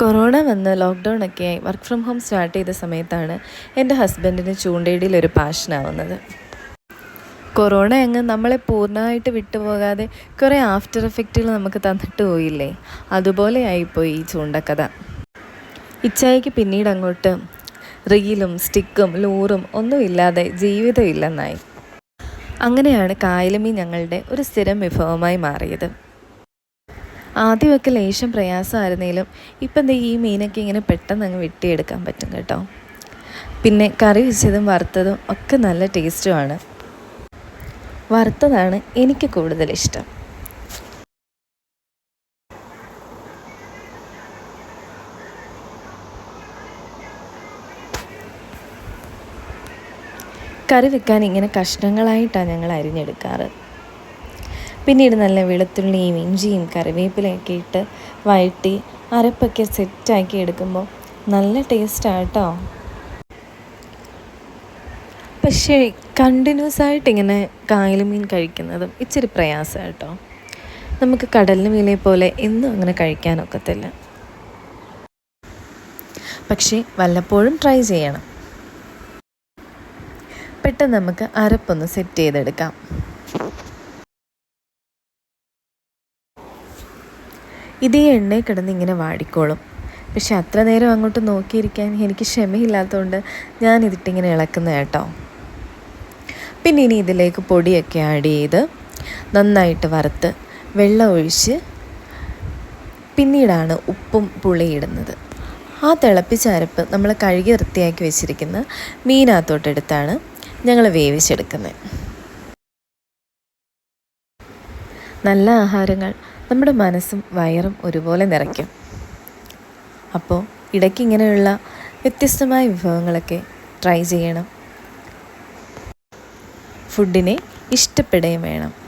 Corona വന്ന് lockdown ഒക്കെ ആയി വർക്ക് ഫ്രം ഹോം സ്റ്റാർട്ട് ചെയ്ത സമയത്താണ് എന്റെ ഹസ്ബൻഡിന് ചൂണ്ടയിടിയിൽ ഒരു പാഷനാവുന്നത്. കൊറോണ അങ്ങ് നമ്മളെ പൂർണമായിട്ട് വിട്ടുപോകാതെ കുറേ ആഫ്റ്റർ എഫക്റ്റുകൾ നമുക്ക് തന്നിട്ട് പോയില്ലേ? അതുപോലെ ആയിപ്പോയി ഈ ചൂണ്ടക്കഥ. ഇച്ചായിക്ക് പിന്നീട് അങ്ങോട്ട് റീലും സ്റ്റിക്കും ലൂറും ഒന്നുമില്ലാതെ ജീവിതമില്ലെന്നായി അങ്ങനെയാണ് കായലുമീൻ ഞങ്ങളുടെ ഒരു സ്ഥിരം വിഭവമായി മാറിയത്. ആദ്യമൊക്കെ ലേശം പ്രയാസമായിരുന്നെങ്കിലും ഇപ്പം എന്താ ഈ മീനൊക്കെ ഇങ്ങനെ പെട്ടെന്ന് അങ്ങ് വെട്ടിയെടുക്കാൻ പറ്റും കേട്ടോ. പിന്നെ കറി വെച്ചതും വറുത്തതും ഒക്കെ നല്ല ടേസ്റ്റുമാണ്. വറുത്തതാണ് എനിക്ക് കൂടുതൽ ഇഷ്ടം. കറി വെക്കാൻ ഇങ്ങനെ കഷ്ണങ്ങളായിട്ടാണ് ഞങ്ങൾ അരിഞ്ഞെടുക്കാറ്. പിന്നീട് നല്ല വെളുത്തുള്ളിയും ഇഞ്ചിയും കറിവേപ്പിലയൊക്കെ ഇട്ട് വഴറ്റി അരപ്പൊക്കെ സെറ്റാക്കി എടുക്കുമ്പോൾ നല്ല ടേസ്റ്റാണ് കേട്ടോ പക്ഷേ കണ്ടിന്യൂസ് ആയിട്ട് ഇങ്ങനെ കായലുമീൻ മീൻ കഴിക്കുന്നതും ഇച്ചിരി പ്രയാസമാണ് കേട്ടോ നമുക്ക് കടലിന് മീനെ പോലെ എന്നും അങ്ങനെ കഴിക്കാനൊക്കത്തില്ല. പക്ഷേ വല്ലപ്പോഴും ട്രൈ ചെയ്യണം. പെട്ടെന്ന് നമുക്ക് അരപ്പൊന്ന് സെറ്റ് ചെയ്തെടുക്കാം. ഇതേ എണ്ണയിൽ കിടന്ന് ഇങ്ങനെ വാടിക്കോളും. പക്ഷെ അത്ര നേരം അങ്ങോട്ട് നോക്കിയിരിക്കാൻ എനിക്ക് ക്ഷമയില്ലാത്തതുകൊണ്ട് ഞാൻ ഇതിട്ടിങ്ങനെ ഇളക്കുന്ന കേട്ടോ. പിന്നെ ഇനി ഇതിലേക്ക് പൊടിയൊക്കെ ആഡ് ചെയ്ത് നന്നായിട്ട് വറുത്ത് വെള്ളം ഒഴിച്ച് പിന്നീടാണ് ഉപ്പും പുളിയിടുന്നത് ആ തിളപ്പിച്ച അരപ്പ് നമ്മൾ കഴുകി വൃത്തിയാക്കി വെച്ചിരിക്കുന്ന മീനകത്തോട്ടെടുത്താണ് ഞങ്ങൾ വേവിച്ചെടുക്കുന്നത്. നല്ല ആഹാരങ്ങൾ. നമ്മുടെ മനസ്സും വയറും ഒരുപോലെ നിറയ്ക്കും. അപ്പോൾ ഇടയ്ക്ക് ഇങ്ങനെയുള്ള വ്യത്യസ്തമായ വിഭവങ്ങളൊക്കെ ട്രൈ ചെയ്യണം. ഫുഡിനെ ഇഷ്ടപ്പെടുകയും വേണം.